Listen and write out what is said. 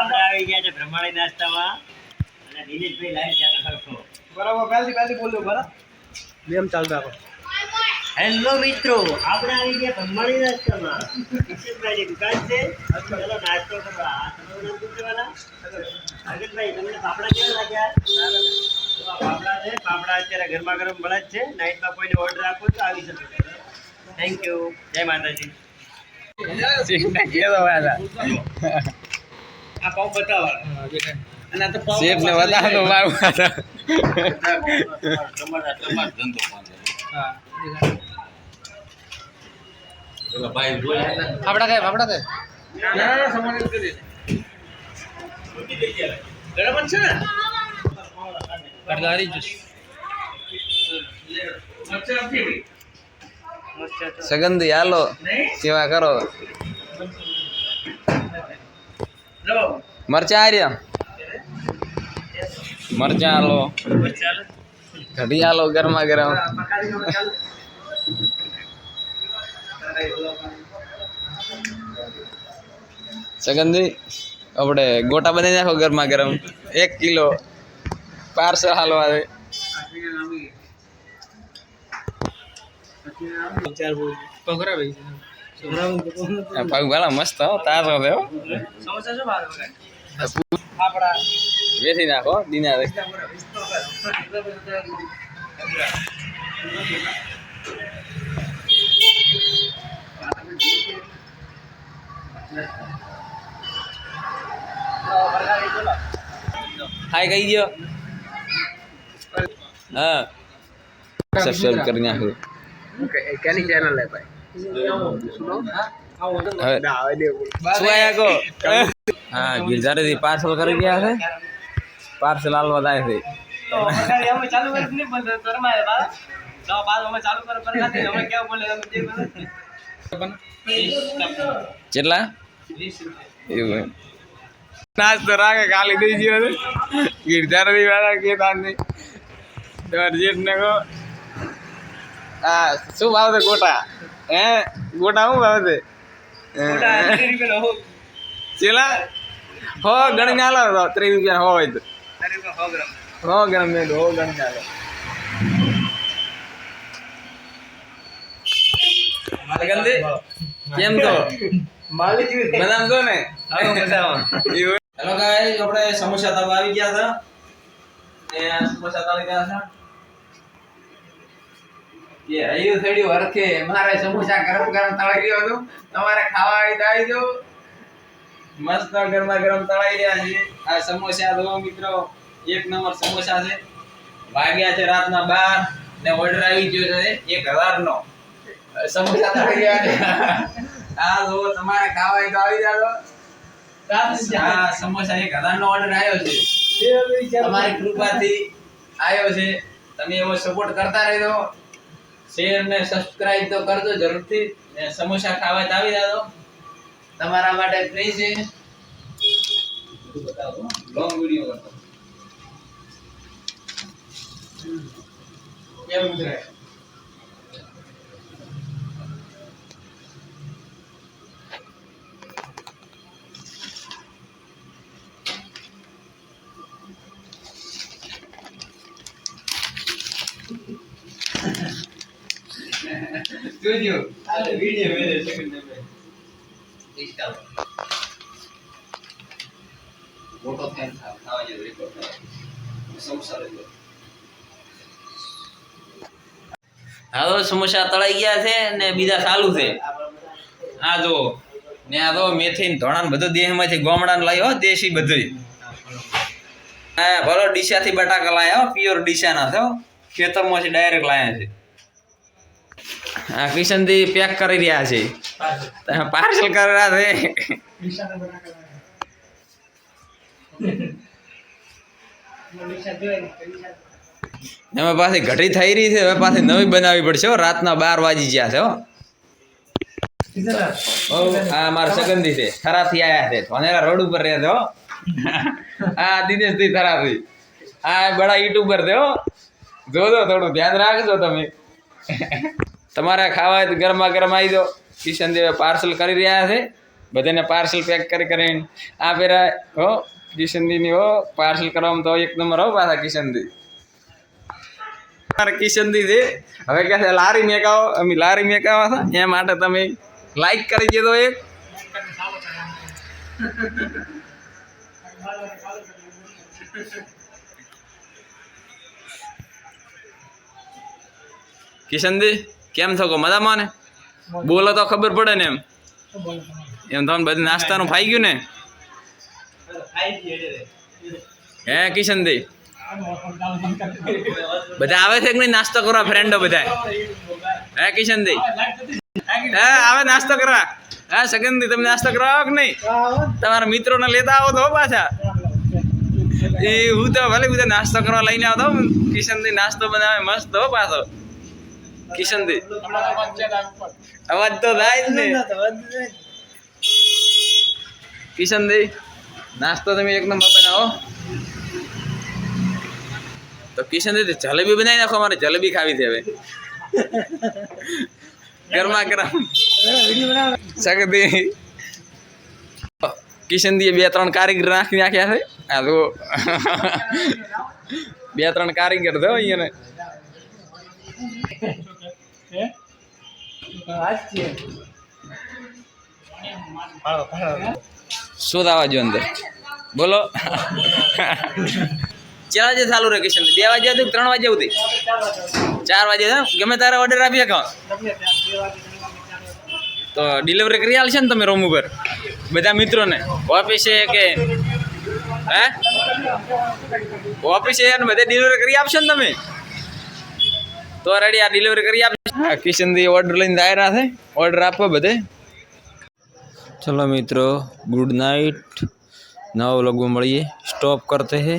આપણે આવી ગયા છે બ્રહ્માણી નાસ્તામાં. અને દિલીપભાઈ લાઈવ ચાલુ રાખો. બરાબર પહેલથી પહેલથી બોલજો બરાબર? નિયમ ચાલુ રાખો. હેલો મિત્રો આપણે આવી ગયા બ્રહ્માણી નાસ્તામાં. કિશનભાઈની દુકાન છે. ચલો નાસ્તો કરવા. તમારું નામ શું છે વાલા? તમને પાપડા કેવા લાગ્યા? પાપડા છે. પાપડા અત્યારે ગરમા ગરમ મળે જ છે. નાઇટમાં કોઈને ઓર્ડર આપો તો આવી શકે. થેન્ક યુ જય માતાજી. આ પાઉં બતાવવાના અને આ તો પાઉં શેઠને વધારતો મારું હા. ફાફડા ખાય ફાફડા ખાય ના ના ના સમાન કરી બરાબર છે ને? જુસ. સગંધી હાલો. સેવા કરો. મરચા આર્યા. મરચા હાલો કઢી હાલો ગરમા ગરમ. સગંધી આપણે ગોટા બનાવી નાખો ગરમા ગરમ. એક કિલો પાર્સલ હાલો આવે ચાર આ પગ વાળા મસ્ત હો વગાડ આપડા વેચી નાખો દિના હાય કહી દો હા. સબસ્ક્રાઇબ કરી નાખ્યું કેની ચેનલ હે ભાઈ. હવે શું આયા કો હા ગિરજારેથી પાર્સલ કરી ગયા છે પાર્સલ હાલવા થાય છે અમે ચાલુ કરી નહીં પણ તો રમાય બા તો બાદ અમે ચાલુ કરો પર નથી અમે કેવું બોલે અમે જે બોલે કેટલા એવું એમ. નાસ્તો રાખે ખાલી દઈ ગયો છે ગિરજારેથી વાળા કે તાર નહીં તમારે જેઠને કહો હા શું ભાવ છે ગોટા હે ગોટા શું છે ચેલા હો ગણીને હાલો તો ત્રીસ રૂપિયા હો હોય તો હો ગણ મેં હો હાલો ગંદી કેમ તો બનામ તો ને હેલો ગાઈસ આપણે સમોસા તળવા આવી ગયા હતા ને સમોસા તળી ગયા હતા સમોસા ગરમ ગરમ તળાઈ હતું રહ્યા છે આ સમોસા દો મિત્રો, એક નંબર સમોસા છે. વાગ્યા છે રાતના બાર ને ઓર્ડર આવી ગયો છે એક હજાર નો સમોસા તળાઈ રહ્યા છે. આ જો તમારે ખાવા હોય તો આવી જાઓ. આ સમોસા એક હજાર નો ઓર્ડર આવ્યો છે. તમારી કૃપાથી આવ્યો છે. તમે એવો સપોર્ટ કરતા રહેજો. શેર ને સબસ્ક્રાઇબ તો કરજો જરૂરથી. ને સમોસા ખાવા તો આવી જાજો તમારા માટે ફ્રી છે. લોંગ વિડિયો કરતો. કેમ ઉતરાય જોજો. આ વિડિયો મેરે સેકન્ડ મે મોટો ફેન થા, ખાવા જે રેકોર્ડ થાય સમોસા લેજો હાલો, સમોસા તળાઈ ગયા છે ને બીજા ચાલુ છે. આ જો ને આ તો મેથી ને ધોણા ને બધું દેહમાંથી ગોમડા લાવ્યો દેશી બધું હા, ભલો ડીસાથી બટાકા લાયા પ્યોર ડીસાના છે. ખેતરમાંથી ડાયરેક્ટ લાયા છે. આ કિશનથી પેક કરી રહ્યા છે. પાર્સલ. કરી રહ્યા છે. એમાં પાછી ઘટી થઈ રહી છે હવે પાછી નવી બનાવવી પડશે હો રાતના બાર વાગી ગયા છે હો. હો, આ મારા સગંધી છે થરાથી આયા છે ધોનેરા રોડ ઉપર રહે છે હો. આ દિનેશથી થરાથી. આ બડા યુટ્યુબર છે હો. જોજો થોડું ધ્યાન રાખજો તમે. તમારે ખાવા હોય તો ગરમા ગરમ આવી દો કિશન પાર્સલ કરી રહ્યા છે. બધાને પાર્સલ પેક કરી કરીને આ પેલા હો કિશનદીની હો, પાર્સલ કરવામાં તો એક નંબર, હો, પાછા કિશનદી કિશનદી છે. હવે કહે છે? લારી મેકાવો. અમે લારી મેકાવા હતા એ માટે તમે લાઈક કરી દીધો એક. કિશનદી કેમ છો મજામાં ને? બોલો તો ખબર પડે ને એમ. એમ તમને બધું નાસ્તાનું ફાઈ ગયું ને? હે કિશનદી બધા આવે છે કે નહીં નાસ્તો કરવા ફ્રેન્ડો બધા હે કિશનદી હે, આવે નાસ્તો કરવા? હા સગનદી તમે નાસ્તો કરાવો કે નહીં? તમારા મિત્રોને લેતા આવો તો પાછા. એ હું તો ભલે બધા નાસ્તો કરવા લઈને આવતો. કિશનદી નાસ્તો બનાવે મસ્ત હો પાછો. કિશનદી અવાજ તો થાય જ ને. કિશનદી નાસ્તો તમે એક નંબર બનાવો. તો કિશન દે જલેબી બનાવી નાખો અમારે જલેબી ખાવી છે હવે. ગરમા ગરમ. સગદી કિશનદીએ બે ત્રણ કારીગર નાખી નાખ્યા છે. આ તો બે ત્રણ કારીગર થયો અહીંયા શું થવા જો અંદર? બોલો. ચાર વાગે ચાલુ રહે કિશન બે વાગ્યા હતું ત્રણ વાગ્યા સુધી? ચાર વાગે ગમે તારે ઓર્ડર આપી શકો. તો ડિલિવરી કરી આલશે ને તમે રૂમ ઉપર? બધા મિત્રોને? ઓફિસે કે? હે? ઓફિસે બધે ડિલિવરી કરી આપશો ને તમે? તો રેડી આ ડિલિવરી કરી આપશે હા કિશનથી ઓર્ડર લઈને આવ્યા છે. ઓર્ડર આપો બધે. ચલો મિત્રો ગુડ નાઇટ નવા વ્લોગમાં મળીએ. સ્ટોપ કરતે હે.